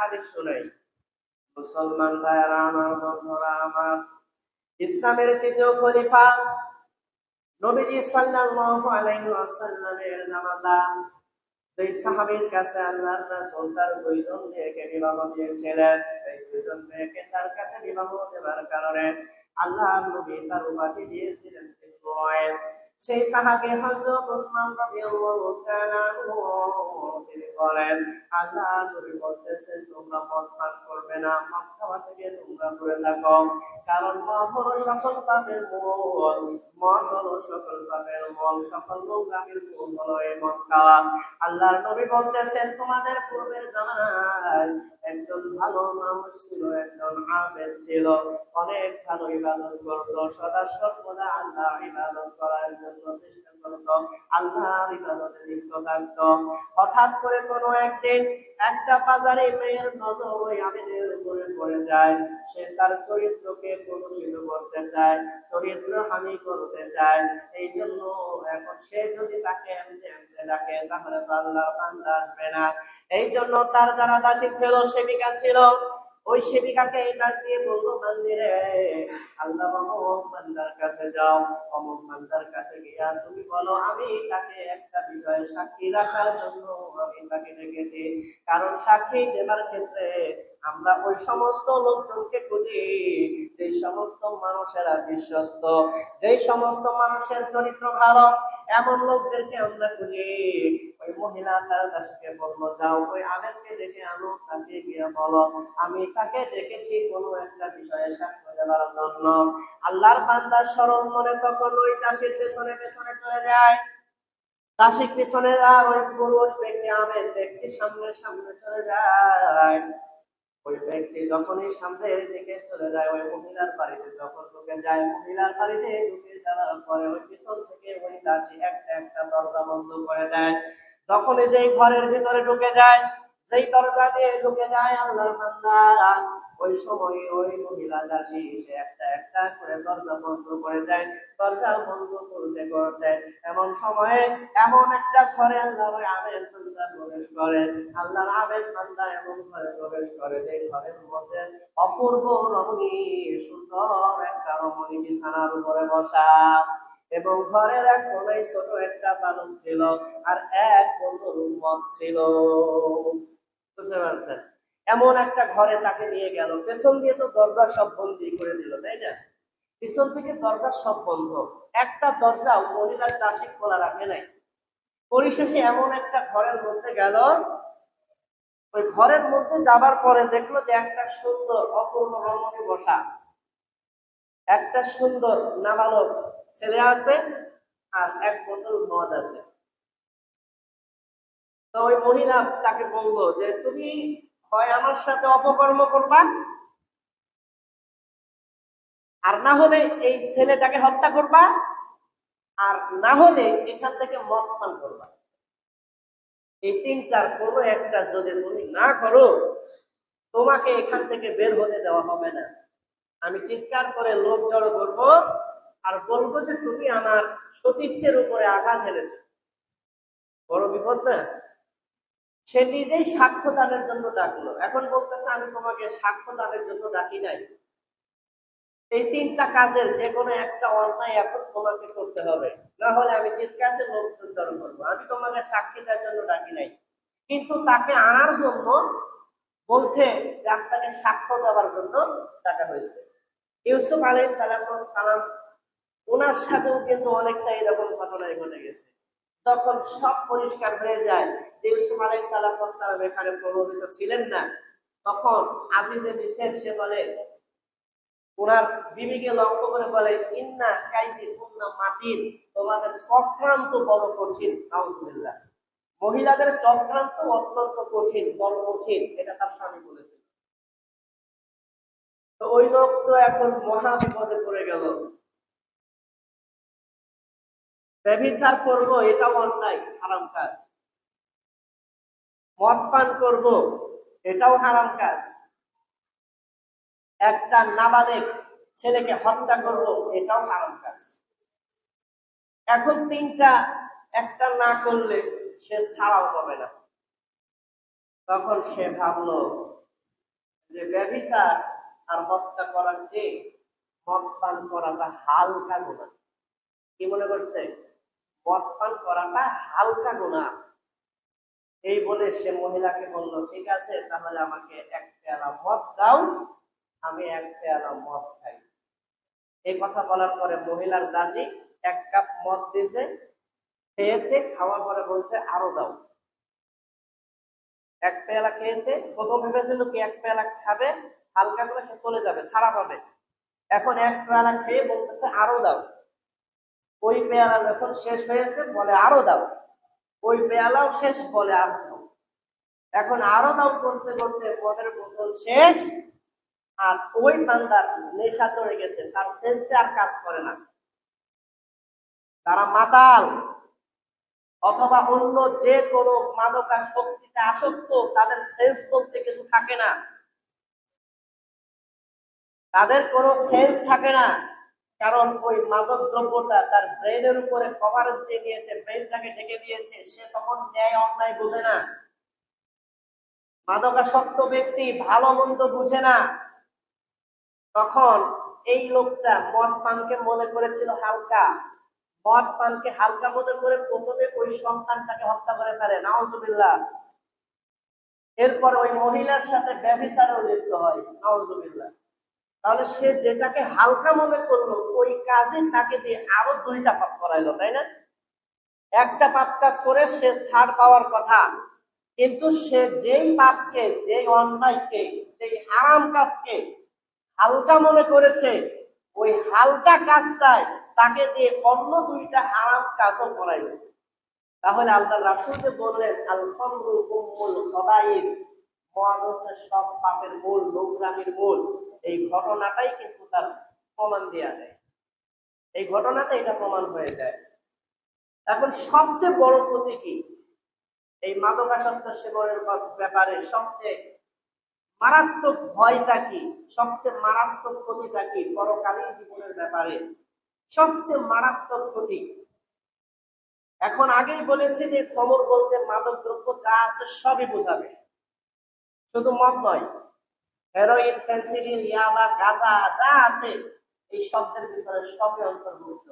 হাদিস শুনাই। মুসলমান ভাইয়ারা, আমার বন্ধুরা, আমার ইসলামের তৃতীয় খলিফা নবীজি সাল্লাল্লাহু আলাইহি ওয়াসাল্লামের সেই সাহাবীর কাছে আল্লাহর রাসূল তার দুইজন মেয়েকে বিবাহ দিয়েছিলেন, এই দুইজন মেয়েকে তার কাছে বিবাহ দেওয়ার কারণে আল্লাহর নবী তার উপাধি দিয়েছিলেন তিনময় সেই সাহাবী হযরত ওসমান রাদিয়াল্লাহু তাআলা তিনি বলেন আল্লাহর নবী বলতেছেন তোমরা মদ পান করবে না মদ থেকে তোমরা দূরে থাকো কারণ মদ সকল পাপের মূল মদ সকল পাপের মূল সকল নোংরামের মূল হলো এই মদ আল্লাহর নবী বলতেছেন তোমাদের পূর্বের জামানায় একজন ভালো মানুষ ছিল একজন আবেদ ছিল অনেক ভালো ইবাদত করতো সদা সর্বদা আল্লাহ ইবাদত করার হঠাৎ করে একদিন একটা বাজারে মেয়ের নজর ওই আবেদের উপরে পড়ে যায়। সে তার চরিত্রকে করতে চায়, চরিত্র হানি করতে চায়। এই জন্য এখন সে যদি তাকে এমনি এমনি ডাকে, তাহলে তো আসবে না। এই জন্য তার যারা দাসী ছিল, সেবিকা ছিল ওই সেবিকাকে ডাক দিয়ে বলল মন্দিরে আল্লাহ অমুক কাছে যাও অমুক বান্দার কাছে গিয়া তুমি বলো, আমি তাকে একটা বিষয়ে সাক্ষী রাখার জন্য আমি তাকে ডেকেছি। কারণ সাক্ষী দেবার ক্ষেত্রে আমরা ওই সমস্ত লোকজনকে খুঁজি, যেই সমস্ত মানুষেরা বিশ্বস্ত, যেই সমস্ত মানুষের চরিত্র ভালো এমন লোকদেরকে আমরা খুঁজি ওই মহিলা তার দাসীকে বলল, যাও, ওই আবেদকে ডেকে আনো, তাকে গিয়ে বলো। আমি তাকে ডেকেছি কোনো একটা বিষয়ে সাক্ষ্য দেওয়ার জন্য। আল্লাহর বান্দার স্মরণ মনে তখন ওই দাসীর পেছনে পেছনে চলে যায়। দাসীর পিছনে আর ওই পুরুষ ব্যক্তি, আমের ব্যক্তি সামনে সামনে চলে যায়। ওই ব্যক্তি যখনই সামনের দিকে চলে যায়, ওই মহিলার বাড়িতে যখন ঢুকে যায়, মহিলার বাড়িতে ঢুকে যাওয়ার পরে ওই পিছন থেকে ওই দাসী একটা একটা দরজা বন্ধ করে দেয়। যখনই যেই ঘরের ভিতরে ঢুকে যায়, যেই দরজা দিয়ে ঢুকে যায় আল্লাহর বান্দা, ওই সময় ওই মহিলা দাসী সে একটা একটা করে দরজা বন্ধ করে দেয়, দরজা বন্ধ করতে করতে এমন সময়ে এমন একটা ঘরে আল্লাহর আবেদ বান্দা প্রবেশ করে। আল্লাহর আবেদ বান্দা এমন ঘরে প্রবেশ করে যে ঘরের মধ্যে অপূর্ব রমণী, সুন্দর একটা রমণী বিছানার উপরে বসা। এবং ঘরের এক কোনায় ছোট একটা পালন ছিল আর এক বোতল মদ ছিল। বুঝতে পারছেন? এমন একটা ঘরে তাকে নিয়ে গেল। পেছন দিয়ে তো দরজা সব বন্দি করে দিল, তাই না? পিছন থেকে দরজা সব বন্ধ। একটা দরজা মহিলার দাসী খোলা রাখে নাই। পরিশেষে এমন একটা ঘরের মধ্যে গেল। ওই ঘরের মধ্যে যাবার পরে দেখল যে একটা সুন্দর অপূর্ণ রমণী বসা। একটা সুন্দর নাবালক ছেলে আছে আর এক বোতল মদ আছে। তো ওই মহিলা তাকে বলল যে, তুমি হয় আমার সাথে অপকর্ম করবা আর না হলে এই ছেলেটাকে হত্যা করবা আর না হলে এখান থেকে মদ পান করবা। এই তিনটার কোনো একটা যদি তুমি না করো, তোমাকে এখান থেকে বের হতে দেওয়া হবে না। আমি চিৎকার করে লোক জড়ো করব আর বলব যে তুমি আমার সতীত্বের উপরে আঘাত এনেছ বড় বিপদ না? সে নিজেই সাক্ষ্য দানের জন্য ডাকলো। এখন বলতেছে, আমি তোমাকে সাক্ষ্য দানের জন্য ডাকি নাই। এই তিনটা কাজের যে কোনো একটা অন্যায় এখন তোমাকে করতে হবে। না হলে আমি চিৎকারতে লোকজন করব। আমি তোমাকে সাক্ষী দেওয়ার জন্য ডাকি নাই। কিন্তু তাকে আনার জন্য বলছে যে আপনাকে সাক্ষ্য দেওয়ার জন্য ডাকা হয়েছে। ইউসুফ আলাই সালাম সালাম ওনার সাথেও কিন্তু অনেকটা এরকম ঘটনায় ঘটে গেছে। তখন সব পরিষ্কার হয়ে যায় যে ইউসুফ আলাই সালাম এখানে প্রভাবিত ছিলেন না, তখন আজিজে মিসের সে বলে, ওনার বিবিকে লক্ষ্য করে বলে, ইন্না কাইদি কুন্না মাতিন, তোমাদের চক্রান্ত বড় কঠিন, নাউজুবিল্লাহ। মহিলাদের চক্রান্ত অত্যন্ত কঠিন, বড় কঠিন, এটা তার স্বামী বলেছে। ওই লোক তো এখন মহা বিপদে পড়ে গেল। ব্যভিচার করব, এটাও অন্যায়, হারাম কাজ। মদ পান করব, এটাও হারাম কাজ। একটা নাবালেক ছেলেকে হত্যা করব, এটাও হারাম কাজ। এখন তিনটা, একটা না করলে সে ছাড়াও পাবে না। তখন সে ভাবলো যে ব্যভিচার আর হত্যা করার চেয়ে মদ পান করাটা হালকা গুণা। কি মনে করছে? মদ পান করাটা হালকা গুণা এই বলে সে মহিলাকে বলল, ঠিক আছে, তাহলে আমাকে এক পেয়ালা মদ দাও, আমি এক পেয়ালা মদ খাই। এই কথা বলার পরে মহিলার দাসী এক কাপ মদ দিয়েছে, খেয়েছে, খাওয়ার পরে বলছে, আরও দাও। এক পেয়ালা খেয়েছে, প্রথম ভেবেছিল কি এক পেয়ালা খাবে, হালকা করে সে চলে যাবে ছাড়া পাবে। এখন এক পেয়ালা খেয়ে বলতেছে, আরও দাও। ওই পেয়ালা যখন শেষ হয়েছে, বলে আরও দাও। ওই পেয়ালাও শেষ, বলে আরও দাও। এখন আরও দাও করতে করতে মদের বোতল শেষ। আর ওই বান্দার নেশা চড়ে গেছে, তার সেন্সে আর কাজ করে না। তারা মাতাল। অথবা অন্য যে কোনো মাদকা শক্তিতে আসক্ত, তাদের সেন্স বলতে কিছু থাকে না। তাদের কোনো সেন্স থাকে না। কারণ ওই মাদক দ্রব্যটা তার ব্রেনের উপরে কভারেজ দিয়ে দিয়েছে, ব্রেনটাকে ঢেকে দিয়েছে। সে তখন ন্যায় অন্যায় বুঝে না। মাদকাসক্ত ব্যক্তি ভালো মন্দ বুঝে না। তখন এই লোকটা মদ পানকে মনে করেছিল হালকা। মদ পানকে হালকা মনে করে প্রথমে ওই সন্তানটাকে হত্যা করে ফেলে নাওজুবিল্লাহ এরপর ওই মহিলার সাথে ব্যবিচারও লিপ্ত হয় নাওজুবিল্লাহ তাহলে সে যেটাকে হালকা মনে করল, ওই কাজে তাকে দিয়ে আরও দুইটা পাপ করাইলো, তাই না? একটা পাপ কাজ করে সে ছাড় পাওয়ার কথা, কিন্তু সে যেই পাপকে, যেই অন্যায়কে, যেই হারাম কাজকে হালকা মনে করেছে, ওই হালকা কাজটায় তাকে দিয়ে অন্য দুইটা হারাম কাজও করাইল। তাহলে আল্লাহ রাসুল যে বললেন আল খমরু উম্মুল খবাইর সব পাপের মূল, নোংরামির মূল। এই ঘটনাটাই কিন্তু তার প্রমাণ দেওয়া যায়। এই ঘটনাতে এটা প্রমাণ হয়ে যায়। এখন সবচেয়ে বড় ক্ষতি কি? এই মাদকাসক্ত সেবনের ব্যাপারে সবচেয়ে মারাত্মক ভয়টা কি? সবচেয়ে মারাত্মক ক্ষতিটা কি? পরকালীন জীবনের ব্যাপারে সবচেয়ে মারাত্মক ক্ষতি? এখন আগেই বলেছি যে খবর বলতে মাদক দ্রব্য যা আছে সবই বোঝাবে। শুধু মদ নয় হেরোইন ফেন্সিডিল ইয়াবা গাঁজা যা আছে এই শব্দের ভিতরে সবই অন্তর্ভুক্ত।